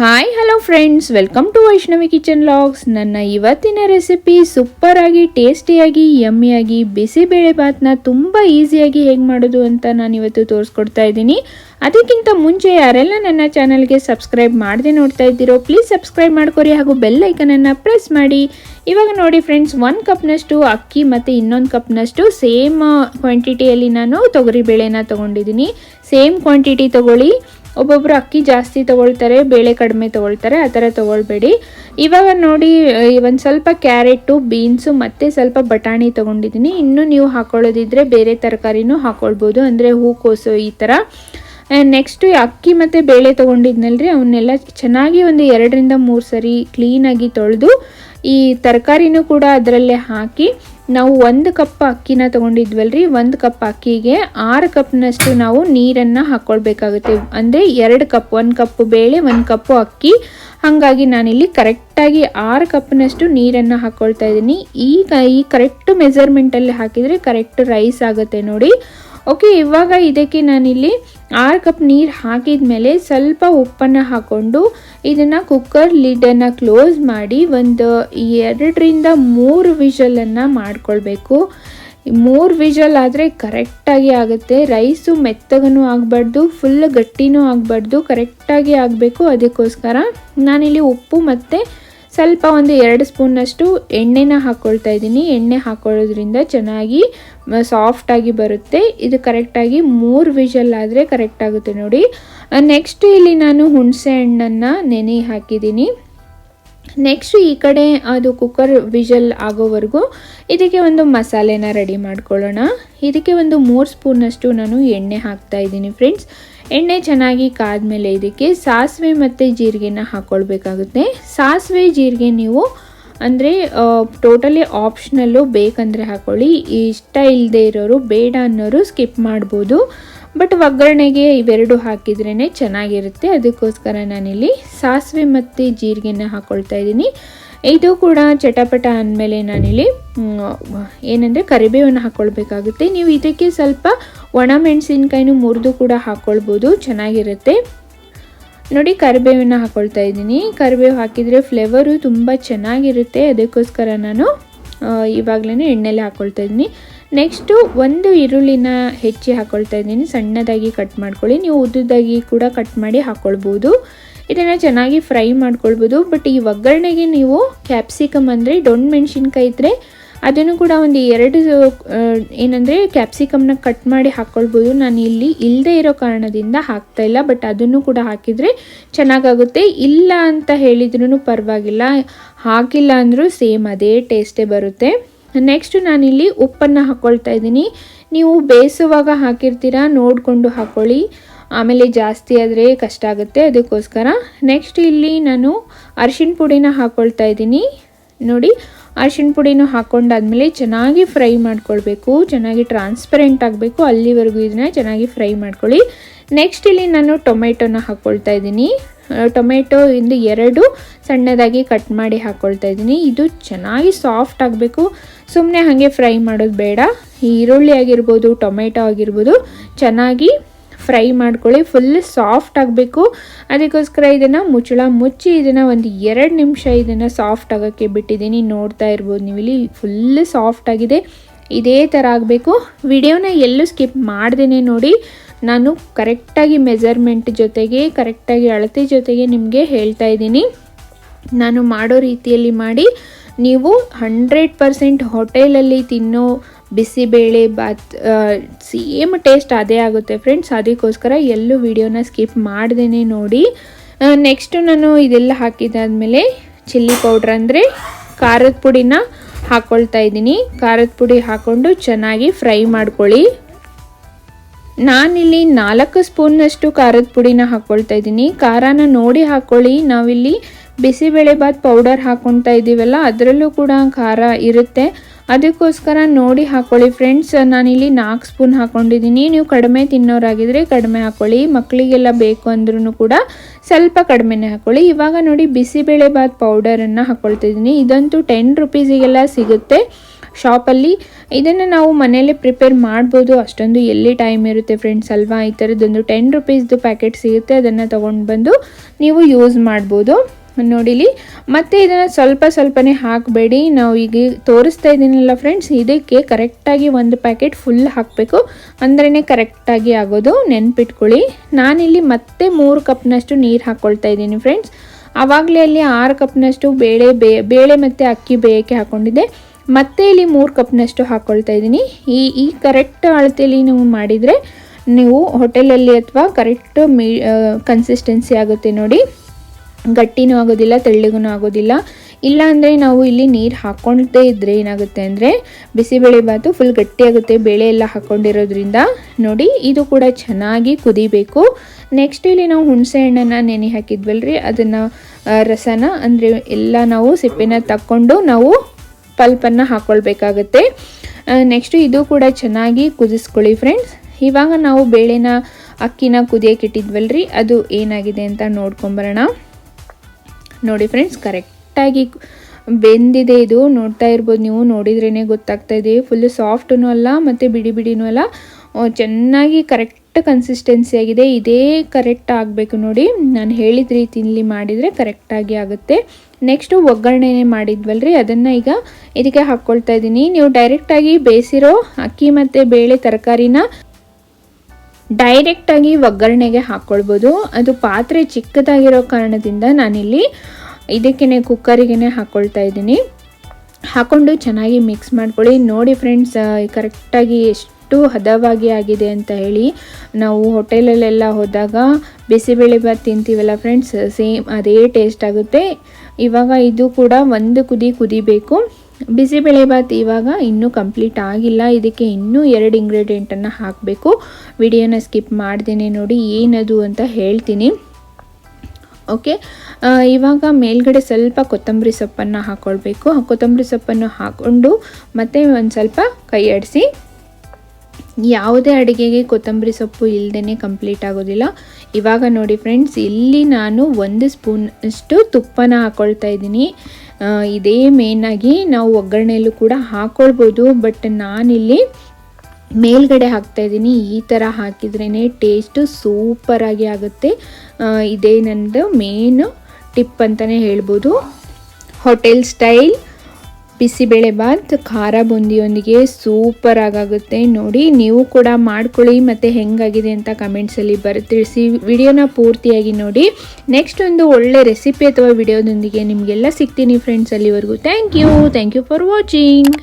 Hi hello friends welcome to Vaishnavi kitchen logs ನನ್ನ ಇವತ್ತಿನ recipe ಸೂಪರಾಗಿ ಟೇಸ್ಟಿಯಾಗಿ ಯಮ್ಮಿಯಾಗಿ ಬಿಸಿಬೇಳೆ ಭಾತ್ನ ತುಂಬ ಈಸಿಯಾಗಿ ಹೇಗೆ ಮಾಡೋದು ಅಂತ ನಾನು ಇವತ್ತು ತೋರಿಸ್ಕೊಡ್ತಾ ಇದ್ದೀನಿ. ಅದಕ್ಕಿಂತ ಮುಂಚೆ ಯಾರೆಲ್ಲ ನನ್ನ ಚಾನಲ್ಗೆ ಸಬ್ಸ್ಕ್ರೈಬ್ ಮಾಡದೆ ನೋಡ್ತಾ ಇದ್ದೀರೋ ಪ್ಲೀಸ್ ಸಬ್ಸ್ಕ್ರೈಬ್ ಮಾಡ್ಕೊರಿ ಹಾಗೂ ಬೆಲ್ ಐಕನನ್ನು ಪ್ರೆಸ್ ಮಾಡಿ. ಇವಾಗ ನೋಡಿ ಫ್ರೆಂಡ್ಸ್ ಒಂದು ಕಪ್ನಷ್ಟು ಅಕ್ಕಿ ಮತ್ತು ಇನ್ನೊಂದು ಕಪ್ನಷ್ಟು ಸೇಮ್ ಕ್ವಾಂಟಿಟಿಯಲ್ಲಿ ನಾನು ತೊಗರಿಬೇಳೆನ ತೊಗೊಂಡಿದ್ದೀನಿ. ಸೇಮ್ ಕ್ವಾಂಟಿಟಿ ತೊಗೊಳ್ಳಿ. ಒಬ್ಬೊಬ್ರು ಅಕ್ಕಿ ಜಾಸ್ತಿ ತಗೊಳ್ತಾರೆ, ಬೇಳೆ ಕಡಿಮೆ ತೊಗೊಳ್ತಾರೆ, ಆ ಥರ ತೊಗೊಳ್ಬೇಡಿ. ಇವಾಗ ನೋಡಿ ಒಂದು ಸ್ವಲ್ಪ ಕ್ಯಾರೆಟು, ಬೀನ್ಸು, ಮತ್ತು ಸ್ವಲ್ಪ ಬಟಾಣಿ ತೊಗೊಂಡಿದ್ದೀನಿ. ಇನ್ನೂ ನೀವು ಹಾಕೊಳ್ಳೋದಿದ್ರೆ ಬೇರೆ ತರಕಾರಿನೂ ಹಾಕೊಳ್ಬೋದು, ಅಂದರೆ ಹೂಕೋಸು ಈ ಥರ. ನೆಕ್ಸ್ಟು ಅಕ್ಕಿ ಮತ್ತು ಬೇಳೆ ತೊಗೊಂಡಿದ್ನಲ್ರಿ, ಅವನ್ನೆಲ್ಲ ಚೆನ್ನಾಗಿ ಒಂದು ಎರಡರಿಂದ ಮೂರು ಸರಿ ಕ್ಲೀನಾಗಿ ತೊಳೆದು ಈ ತರಕಾರಿನೂ ಕೂಡ ಅದರಲ್ಲೇ ಹಾಕಿ ನಾವು ಒಂದು ಕಪ್ ಅಕ್ಕಿನ ತೊಗೊಂಡಿದ್ವಲ್ರಿ? ಒಂದು ಕಪ್ ಅಕ್ಕಿಗೆ ಆರು ಕಪ್ನಷ್ಟು ನಾವು ನೀರನ್ನು ಹಾಕ್ಕೊಳ್ಬೇಕಾಗುತ್ತೆ ಅಂದರೆ ಎರಡು ಕಪ್, ಒಂದು ಕಪ್ಪು ಬೇಳೆ, ಒಂದು ಕಪ್ಪು ಅಕ್ಕಿ. ಹಾಗಾಗಿ ನಾನಿಲ್ಲಿ ಕರೆಕ್ಟಾಗಿ ಆರು ಕಪ್ನಷ್ಟು ನೀರನ್ನು ಹಾಕ್ಕೊಳ್ತಾ ಇದ್ದೀನಿ. ಈಗ ಈ ಕರೆಕ್ಟ್ ಮೆಜರ್ಮೆಂಟಲ್ಲಿ ಹಾಕಿದರೆ ಕರೆಕ್ಟ್ ರೈಸ್ ಆಗುತ್ತೆ ನೋಡಿ. ಓಕೆ ಇವಾಗ ಇದಕ್ಕೆ ನಾನಿಲ್ಲಿ ಆರು ಕಪ್ ನೀರು ಹಾಕಿದ ಮೇಲೆ ಸ್ವಲ್ಪ ಉಪ್ಪನ್ನು ಹಾಕ್ಕೊಂಡು ಇದನ್ನು ಕುಕ್ಕರ್ ಲಿಡನ್ನು ಕ್ಲೋಸ್ ಮಾಡಿ ಒಂದು ಎರಡರಿಂದ ಮೂರು ವಿಷಲನ್ನು ಮಾಡ್ಕೊಳ್ಬೇಕು. ಮೂರು ವಿಷಲ್ ಆದರೆ ಕರೆಕ್ಟಾಗಿ ಆಗುತ್ತೆ. ರೈಸು ಮೆತ್ತಗನೂ ಆಗಬಾರ್ದು ಫುಲ್ ಗಟ್ಟಿನೂ ಆಗಬಾರ್ದು ಕರೆಕ್ಟಾಗಿ ಆಗಬೇಕು. ಅದಕ್ಕೋಸ್ಕರ ನಾನಿಲ್ಲಿ ಉಪ್ಪು ಮತ್ತು ಸ್ವಲ್ಪ ಒಂದು ಎರಡು ಸ್ಪೂನಷ್ಟು ಎಣ್ಣೆನ ಹಾಕ್ಕೊಳ್ತಾ ಇದ್ದೀನಿ. ಎಣ್ಣೆ ಹಾಕ್ಕೊಳ್ಳೋದ್ರಿಂದ ಚೆನ್ನಾಗಿ ಸಾಫ್ಟಾಗಿ ಬರುತ್ತೆ. ಇದು ಕರೆಕ್ಟಾಗಿ ಮೂರು ವಿಷಲ್ ಆದರೆ ಕರೆಕ್ಟ್ ಆಗುತ್ತೆ ನೋಡಿ. ನೆಕ್ಸ್ಟ್ ಇಲ್ಲಿ ನಾನು ಹುಣಸೆ ಹಣ್ಣನ್ನು ನೆನೆ ಹಾಕಿದ್ದೀನಿ. ನೆಕ್ಸ್ಟ್ ಈ ಕಡೆ ಅದು ಕುಕ್ಕರ್ ವಿಷಲ್ ಆಗೋವರೆಗೂ ಇದಕ್ಕೆ ಒಂದು ಮಸಾಲೆನ ರೆಡಿ ಮಾಡ್ಕೊಳ್ಳೋಣ. ಇದಕ್ಕೆ ಒಂದು ಮೂರು ಸ್ಪೂನಷ್ಟು ನಾನು ಎಣ್ಣೆ ಹಾಕ್ತಾ ಇದ್ದೀನಿ ಫ್ರೆಂಡ್ಸ್ ಎಣ್ಣೆ ಚೆನ್ನಾಗಿ ಕಾದ್ಮೇಲೆ ಇದಕ್ಕೆ ಸಾಸಿವೆ ಮತ್ತು ಜೀರಿಗೆನ ಹಾಕ್ಕೊಳ್ಬೇಕಾಗುತ್ತೆ ಸಾಸಿವೆ, ಜೀರಿಗೆ ನೀವು ಅಂದರೆ ಟೋಟಲಿ ಆಪ್ಷನಲ್ಲು ಬೇಕಂದರೆ ಹಾಕ್ಕೊಳ್ಳಿ ಇಷ್ಟ ಇಲ್ಲದೆ ಇರೋರು ಬೇಡ ಅನ್ನೋರು ಸ್ಕಿಪ್ ಮಾಡ್ಬೋದು. ಬಟ್ ಒಗ್ಗರಣೆಗೆ ಇವೆರಡು ಹಾಕಿದ್ರೇ ಚೆನ್ನಾಗಿರುತ್ತೆ. ಅದಕ್ಕೋಸ್ಕರ ನಾನಿಲ್ಲಿ ಸಾಸಿವೆ ಮತ್ತು ಜೀರಿಗೆನ ಹಾಕ್ಕೊಳ್ತಾ ಇದ್ದೀನಿ. ಇದು ಕೂಡ ಚಟಪಟ ಅಂದಮೇಲೆ ನಾನಿಲ್ಲಿ ಏನಂದರೆ ಕರಿಬೇವನ್ನು ಹಾಕ್ಕೊಳ್ಬೇಕಾಗುತ್ತೆ ನೀವು ಇದಕ್ಕೆ ಸ್ವಲ್ಪ ಒಣ ಮೆಣಸಿನ್ಕಾಯಿನೂ ಮುರಿದು ಕೂಡ ಹಾಕ್ಕೊಳ್ಬೋದು ಚೆನ್ನಾಗಿರುತ್ತೆ. ನೋಡಿ, ಕರಿಬೇವನ್ನು ಹಾಕ್ಕೊಳ್ತಾ ಇದ್ದೀನಿ. ಕರಿಬೇವು ಹಾಕಿದರೆ ಫ್ಲೇವರು ತುಂಬ ಚೆನ್ನಾಗಿರುತ್ತೆ. ಅದಕ್ಕೋಸ್ಕರ ನಾನು ಇವಾಗಲೇ ಎಣ್ಣೆಲೆ ಹಾಕ್ಕೊಳ್ತಾ ಇದ್ದೀನಿ. ನೆಕ್ಸ್ಟು ಒಂದು ಈರುಳ್ಳಿನ ಹೆಚ್ಚಿ ಹಾಕ್ಕೊಳ್ತಾ ಇದ್ದೀನಿ. ಸಣ್ಣದಾಗಿ ಕಟ್ ಮಾಡ್ಕೊಳ್ಳಿ. ನೀವು ಉದ್ದದಾಗಿ ಕೂಡ ಕಟ್ ಮಾಡಿ ಹಾಕ್ಕೊಳ್ಬೋದು ಇದನ್ನು ಚೆನ್ನಾಗಿ ಫ್ರೈ ಮಾಡ್ಕೊಳ್ಬೋದು. ಬಟ್ ಈ ಒಗ್ಗರಣೆಗೆ ನೀವು ಕ್ಯಾಪ್ಸಿಕಮ್ ಅಂದರೆ ಡೊಣ್ ಮೆಣಸಿನ್ಕಾಯಿ ಇದ್ದರೆ ಅದನ್ನು ಕೂಡ ಒಂದು ಎರಡು ಏನಂದರೆ ಕ್ಯಾಪ್ಸಿಕಮ್ನ ಕಟ್ ಮಾಡಿ ಹಾಕ್ಕೊಳ್ಬೋದು ನಾನು ಇಲ್ಲಿ ಇಲ್ಲದೆ ಇರೋ ಕಾರಣದಿಂದ ಹಾಕ್ತಾ ಇಲ್ಲ. ಬಟ್ ಅದನ್ನು ಕೂಡ ಹಾಕಿದರೆ ಚೆನ್ನಾಗಾಗುತ್ತೆ. ಇಲ್ಲ ಅಂತ ಹೇಳಿದ್ರೂ ಪರವಾಗಿಲ್ಲ. ಹಾಕಿಲ್ಲ ಅಂದರೂ ಸೇಮ್ ಅದೇ ಟೇಸ್ಟೇ ಬರುತ್ತೆ. ನೆಕ್ಸ್ಟು ನಾನಿಲ್ಲಿ ಉಪ್ಪನ್ನು ಹಾಕ್ಕೊಳ್ತಾ ಇದ್ದೀನಿ. ನೀವು ಬೇಯಿಸುವಾಗ ಹಾಕಿರ್ತೀರಾ ನೋಡಿಕೊಂಡು ಹಾಕ್ಕೊಳ್ಳಿ ಆಮೇಲೆ ಜಾಸ್ತಿ ಆದರೆ ಕಷ್ಟ ಆಗುತ್ತೆ. ಅದಕ್ಕೋಸ್ಕರ ನೆಕ್ಸ್ಟ್ ಇಲ್ಲಿ ನಾನು ಅರಿಶಿಣ ಪುಡಿನ ಹಾಕ್ಕೊಳ್ತಾ ಇದ್ದೀನಿ. ನೋಡಿ, ಅರಿಶಿಣ ಪುಡಿನೂ ಹಾಕೊಂಡಾದ್ಮೇಲೆ ಚೆನ್ನಾಗಿ ಫ್ರೈ ಮಾಡ್ಕೊಳ್ಬೇಕು. ಚೆನ್ನಾಗಿ ಟ್ರಾನ್ಸ್ಪರೆಂಟ್ ಆಗಬೇಕು. ಅಲ್ಲಿವರೆಗೂ ಇದನ್ನ ಚೆನ್ನಾಗಿ ಫ್ರೈ ಮಾಡ್ಕೊಳ್ಳಿ. ನೆಕ್ಸ್ಟ್ ಇಲ್ಲಿ ನಾನು ಟೊಮೆಟೊನ ಹಾಕ್ಕೊಳ್ತಾ ಇದ್ದೀನಿ. ಟೊಮೆಟೊ ಇಂದು ಎರಡು ಸಣ್ಣದಾಗಿ ಕಟ್ ಮಾಡಿ ಹಾಕ್ಕೊಳ್ತಾ ಇದ್ದೀನಿ. ಇದು ಚೆನ್ನಾಗಿ ಸಾಫ್ಟ್ ಆಗಬೇಕು. ಸುಮ್ಮನೆ ಹಾಗೆ ಫ್ರೈ ಮಾಡೋದು ಬೇಡ. ಈರುಳ್ಳಿ ಆಗಿರ್ಬೋದು, ಟೊಮೆಟೊ ಆಗಿರ್ಬೋದು, ಚೆನ್ನಾಗಿ ಫ್ರೈ ಮಾಡ್ಕೊಳ್ಳಿ ಫುಲ್ ಸಾಫ್ಟ್ ಆಗಬೇಕು. ಅದಕ್ಕೋಸ್ಕರ ಇದನ್ನು ಮುಚ್ಚಳ, ಮುಚ್ಚಿ ಇದನ್ನು ಒಂದು ಎರಡು ನಿಮಿಷ ಇದನ್ನು ಸಾಫ್ಟ್ ಆಗೋಕ್ಕೆ ಬಿಟ್ಟಿದ್ದೀನಿ. ನೋಡ್ತಾ ಇರ್ಬೋದು ನೀವು ಇಲ್ಲಿ ಫುಲ್ ಸಾಫ್ಟ್ ಆಗಿದೆ. ಇದೇ ಥರ ಆಗಬೇಕು. ವಿಡಿಯೋನ ಎಲ್ಲೂ ಸ್ಕಿಪ್ ಮಾಡ್ದೇ ನೋಡಿ. ನಾನು ಕರೆಕ್ಟಾಗಿ ಮೆಜರ್ಮೆಂಟ್ ಜೊತೆಗೆ ಕರೆಕ್ಟಾಗಿ ಅಳತೆ ಜೊತೆಗೆ ನಿಮಗೆ ಹೇಳ್ತಾ ಇದ್ದೀನಿ. ನಾನು ಮಾಡೋ ರೀತಿಯಲ್ಲಿ ಮಾಡಿ. ನೀವು ಹಂಡ್ರೆಡ್ ಪರ್ಸೆಂಟ್ ಹೋಟೆಲಲ್ಲಿ ತಿನ್ನೋ ಬಿಸಿಬೇಳೆ ಬಾತ್ ಸೇಮ್ ಟೇಸ್ಟ್ ಅದೇ ಆಗುತ್ತೆ ಫ್ರೆಂಡ್ಸ್ ಅದಕ್ಕೋಸ್ಕರ ಎಲ್ಲೂ ವಿಡಿಯೋನ ಸ್ಕಿಪ್ ಮಾಡ್ದೇ ನೋಡಿ. ನೆಕ್ಸ್ಟು ನಾನು ಇದೆಲ್ಲ ಹಾಕಿದ್ದಾದಮೇಲೆ ಚಿಲ್ಲಿ ಪೌಡ್ರ್ ಅಂದರೆ ಖಾರದ ಪುಡಿನ ಹಾಕ್ಕೊಳ್ತಾ ಇದ್ದೀನಿ. ಖಾರದ ಪುಡಿ ಹಾಕ್ಕೊಂಡು ಚೆನ್ನಾಗಿ ಫ್ರೈ ಮಾಡ್ಕೊಳ್ಳಿ. ನಾನಿಲ್ಲಿ ನಾಲ್ಕು ಸ್ಪೂನ್ನಷ್ಟು ಖಾರದ ಪುಡಿನ ಹಾಕ್ಕೊಳ್ತಾ ಇದ್ದೀನಿ. ಖಾರನ ನೋಡಿ ಹಾಕ್ಕೊಳ್ಳಿ ನಾವಿಲ್ಲಿ ಬಿಸಿಬೇಳೆ ಬಾತ್ ಪೌಡರ್ ಹಾಕ್ಕೊಳ್ತಾ ಇದ್ದೀವಲ್ಲ ಅದರಲ್ಲೂ ಕೂಡ ಖಾರ ಇರುತ್ತೆ. ಅದಕ್ಕೋಸ್ಕರ ನೋಡಿ ಹಾಕ್ಕೊಳ್ಳಿ ಫ್ರೆಂಡ್ಸ್, ನಾನಿಲ್ಲಿ ನಾಲ್ಕು ಸ್ಪೂನ್ ಹಾಕ್ಕೊಂಡಿದ್ದೀನಿ ನೀವು ಕಡಿಮೆ ತಿನ್ನೋರಾಗಿದ್ದರೆ ಕಡಿಮೆ ಹಾಕ್ಕೊಳ್ಳಿ ಮಕ್ಕಳಿಗೆಲ್ಲ ಬೇಕು ಅಂದ್ರೂ ಕೂಡ ಸ್ವಲ್ಪ ಕಡಿಮೆನೇ ಹಾಕ್ಕೊಳ್ಳಿ ಇವಾಗ ನೋಡಿ ಬಿಸಿಬೇಳೆಬಾತ್ ಪೌಡರನ್ನು ಹಾಕ್ಕೊಳ್ತಿದ್ದೀನಿ ಇದಂತೂ ಟೆನ್ ರುಪೀಸಿಗೆಲ್ಲ ಸಿಗುತ್ತೆ ಶಾಪಲ್ಲಿ. ಇದನ್ನು ನಾವು ಮನೆಯಲ್ಲೇ ಪ್ರಿಪೇರ್ ಮಾಡ್ಬೋದು. ಅಷ್ಟೊಂದು ಎಲ್ಲಿ ಟೈಮ್ ಇರುತ್ತೆ ಫ್ರೆಂಡ್ಸ್, ಅಲ್ವಾ? ಈ ಥರದ್ದೊಂದು ಟೆನ್ ರುಪೀಸ್ದು ಪ್ಯಾಕೆಟ್ ಸಿಗುತ್ತೆ. ಅದನ್ನು ತೊಗೊಂಡು ಬಂದು ನೀವು ಯೂಸ್ ಮಾಡ್ಬೋದು. ನೋಡಿಲಿ. ಮತ್ತೆ ಇದನ್ನು ಸ್ವಲ್ಪ ಸ್ವಲ್ಪನೇ ಹಾಕಬೇಡಿ. ನಾವು ಈಗ ತೋರಿಸ್ತಾ ಇದ್ದೀನಲ್ಲ ಫ್ರೆಂಡ್ಸ್ ಇದಕ್ಕೆ ಕರೆಕ್ಟಾಗಿ ಒಂದು ಪ್ಯಾಕೆಟ್ ಫುಲ್ ಹಾಕಬೇಕು. ಅಂದ್ರೇ ಕರೆಕ್ಟಾಗಿ ಆಗೋದು. ನೆನ್ಪಿಟ್ಕೊಳ್ಳಿ. ನಾನಿಲ್ಲಿ ಮತ್ತೆ ಮೂರು ಕಪ್ನಷ್ಟು ನೀರು ಹಾಕ್ಕೊಳ್ತಾ ಇದ್ದೀನಿ ಫ್ರೆಂಡ್ಸ್ ಆವಾಗಲೇ ಅಲ್ಲಿ ಆರು ಕಪ್ನಷ್ಟು ಬೇಳೆ ಬೇಳೆ ಮತ್ತು ಅಕ್ಕಿ ಬೇಯಕ್ಕೆ ಹಾಕ್ಕೊಂಡಿದ್ದೆ ಮತ್ತೆ ಇಲ್ಲಿ ಮೂರು ಕಪ್ನಷ್ಟು ಹಾಕ್ಕೊಳ್ತಾ ಇದ್ದೀನಿ. ಈ ಈ ಕರೆಕ್ಟ್ ಅಳತೆಯಲ್ಲಿ ನೀವು ಮಾಡಿದರೆ ನೀವು ಹೋಟೆಲಲ್ಲಿ ಅಥವಾ ಕರೆಕ್ಟ್ ಮೀ ಕನ್ಸಿಸ್ಟೆನ್ಸಿ ಆಗುತ್ತೆ ನೋಡಿ. ಗಟ್ಟಿನೂ ಆಗೋದಿಲ್ಲ ತೆಳ್ಳಗೂ ಆಗೋದಿಲ್ಲ. ಇಲ್ಲ ಅಂದರೆ ನಾವು ಇಲ್ಲಿ ನೀರು ಹಾಕ್ಕೊಳ್ತೇ ಇದ್ದರೆ ಏನಾಗುತ್ತೆ ಅಂದರೆ ಬಿಸಿಬೇಳೆ ಬಾತು ಫುಲ್ ಗಟ್ಟಿಯಾಗುತ್ತೆ, ಬೇಳೆ ಎಲ್ಲ ಹಾಕ್ಕೊಂಡಿರೋದ್ರಿಂದ ನೋಡಿ, ಇದು ಕೂಡ ಚೆನ್ನಾಗಿ ಕುದಿಬೇಕು. ನೆಕ್ಸ್ಟ್ ಇಲ್ಲಿ ನಾವು ಹುಣಸೆ ಹಣ್ಣನ್ನು ನೆನೆ ಹಾಕಿದ್ವಲ್ರಿ, ಅದನ್ನು ರಸನ ಅಂದರೆ ಎಲ್ಲ ನಾವು ಸಿಪ್ಪೆನ ತಕ್ಕೊಂಡು ನಾವು ಪಲ್ಪನ್ನು ಹಾಕ್ಕೊಳ್ಬೇಕಾಗತ್ತೆ ನೆಕ್ಸ್ಟು ಇದು ಕೂಡ ಚೆನ್ನಾಗಿ ಕುದಿಸ್ಕೊಳ್ಳಿ ಫ್ರೆಂಡ್ಸ್ ಇವಾಗ ನಾವು ಬೇಳೆನ ಅಕ್ಕಿನ ಕುದಿಯಕ್ಕೆ ಇಟ್ಟಿದ್ವಲ್ರಿ, ಅದು ಏನಾಗಿದೆ ಅಂತ ನೋಡ್ಕೊಂಬರೋಣ. ನೋಡಿ ಫ್ರೆಂಡ್ಸ್ ಕರೆಕ್ಟಾಗಿ ಬೆಂದಿದೆ ಇದು. ನೋಡ್ತಾ ಇರ್ಬೋದು ನೀವು ನೋಡಿದ್ರೇ ಗೊತ್ತಾಗ್ತಾ ಇದೆ. ಫುಲ್ಲು ಸಾಫ್ಟೂ ಅಲ್ಲ, ಮತ್ತು ಬಿಡಿ ಬಿಡಿನೂ ಅಲ್ಲ. ಚೆನ್ನಾಗಿ ಕರೆಕ್ಟ್ ಕನ್ಸಿಸ್ಟೆನ್ಸಿ ಆಗಿದೆ. ಇದೇ ಕರೆಕ್ಟ್ ಆಗಬೇಕು ನೋಡಿ. ನಾನು ಹೇಳಿದ ರೀತಿಯಲ್ಲಿ ಮಾಡಿದರೆ ಕರೆಕ್ಟಾಗಿ ಆಗುತ್ತೆ. ನೆಕ್ಸ್ಟು ಒಗ್ಗರಣೆ ಮಾಡಿದ್ವಲ್ರಿ? ಅದನ್ನು ಈಗ ಇದಕ್ಕೆ ಹಾಕ್ಕೊಳ್ತಾ ಇದ್ದೀನಿ. ನೀವು ಡೈರೆಕ್ಟಾಗಿ ಬೇಯಿಸಿರೋ ಅಕ್ಕಿ ಮತ್ತು ಬೇಳೆ ತರಕಾರಿನ ಡೈರೆಕ್ಟಾಗಿ ಒಗ್ಗರಣೆಗೆ ಹಾಕ್ಕೊಳ್ಬೋದು ಅದು ಪಾತ್ರೆ ಚಿಕ್ಕದಾಗಿರೋ ಕಾರಣದಿಂದ ನಾನಿಲ್ಲಿ ಇದಕ್ಕೇ ಕುಕ್ಕರಿಗೇ ಹಾಕ್ಕೊಳ್ತಾ ಇದ್ದೀನಿ. ಹಾಕ್ಕೊಂಡು ಚೆನ್ನಾಗಿ ಮಿಕ್ಸ್ ಮಾಡ್ಕೊಳ್ಳಿ. ನೋಡಿ ಫ್ರೆಂಡ್ಸ್ ಕರೆಕ್ಟಾಗಿ ಎಷ್ಟು ಹದವಾಗಿ ಆಗಿದೆ ಅಂತ ಹೇಳಿ. ನಾವು ಹೋಟೆಲಲ್ಲೆಲ್ಲ ಹೋದಾಗ ಬಿಸಿಬೇಳೆಭಾತ್ ತಿಂತೀವಲ್ಲ ಫ್ರೆಂಡ್ಸ್ ಸೇಮ್ ಅದೇ ಟೇಸ್ಟ್ ಆಗುತ್ತೆ. ಇವಾಗ ಇದು ಕೂಡ ಒಂದು ಕುದಿ ಕುದಿಬೇಕು. ಬಿಸಿಬೇಳೆಭಾತ್ ಇವಾಗ ಇನ್ನೂ ಕಂಪ್ಲೀಟ್ ಆಗಿಲ್ಲ. ಇದಕ್ಕೆ ಇನ್ನೂ ಎರಡು ಇಂಗ್ರೀಡಿಯೆಂಟನ್ನು ಹಾಕಬೇಕು. ವಿಡಿಯೋನ ಸ್ಕಿಪ್ ಮಾಡ್ದೇನೆ ನೋಡಿ ಏನದು ಅಂತ ಹೇಳ್ತೀನಿ. ಓಕೆ ಇವಾಗ ಮೇಲ್ಗಡೆ ಸ್ವಲ್ಪ ಕೊತ್ತಂಬರಿ ಸೊಪ್ಪನ್ನು ಹಾಕ್ಕೊಳ್ಬೇಕು ಕೊತ್ತಂಬರಿ ಸೊಪ್ಪನ್ನು ಹಾಕ್ಕೊಂಡು ಮತ್ತೆ ಒಂದು ಸ್ವಲ್ಪ ಕೈ ಆಡಿಸಿ ಯಾವುದೇ ಅಡುಗೆಗೆ ಕೊತ್ತಂಬರಿ ಸೊಪ್ಪು ಇಲ್ಲದೇ ಕಂಪ್ಲೀಟ್ ಆಗೋದಿಲ್ಲ. ಇವಾಗ ನೋಡಿ ಫ್ರೆಂಡ್ಸ್ ಇಲ್ಲಿ ನಾನು ಒಂದು ಸ್ಪೂನಷ್ಟು ತುಪ್ಪನ ಹಾಕ್ಕೊಳ್ತಾ ಇದ್ದೀನಿ. ಇದೇ ಮೇನಾಗಿ ನಾವು ಒಗ್ಗರಣೆಯಲ್ಲೂ ಕೂಡ ಹಾಕ್ಕೊಳ್ಬೋದು ಬಟ್ ನಾನಿಲ್ಲಿ ಮೇಲ್ಗಡೆ ಹಾಕ್ತಾ ಇದ್ದೀನಿ. ಈ ಥರ ಹಾಕಿದ್ರೇ ಟೇಸ್ಟು ಸೂಪರಾಗಿ ಆಗುತ್ತೆ. ಇದೇ ನನ್ನದು ಮೇನ್ ಟಿಪ್ ಅಂತಲೇ ಹೇಳ್ಬೋದು. ಹೋಟೆಲ್ ಸ್ಟೈಲ್ ಬಿಸಿಬೇಳೆ ಬಾತ್, ಖಾರ ಬೂಂದಿಯೊಂದಿಗೆ ಸೂಪರ್ ಆಗುತ್ತೆ ನೋಡಿ, ನೀವು ಕೂಡ ಮಾಡ್ಕೊಳ್ಳಿ. ಮತ್ತು ಹೆಂಗಾಗಿದೆ ಅಂತ ಕಮೆಂಟ್ಸಲ್ಲಿ ಬರ ತಿಳಿಸಿ ವಿಡಿಯೋನ ಪೂರ್ತಿಯಾಗಿ ನೋಡಿ. ನೆಕ್ಸ್ಟ್ ಒಂದು ಒಳ್ಳೆ ರೆಸಿಪಿ ಅಥವಾ ವಿಡಿಯೋದೊಂದಿಗೆ ನಿಮಗೆಲ್ಲ ಸಿಗ್ತೀನಿ ಫ್ರೆಂಡ್ಸ್ ಅಲ್ಲಿವರೆಗೂ. Thank you thank you for watching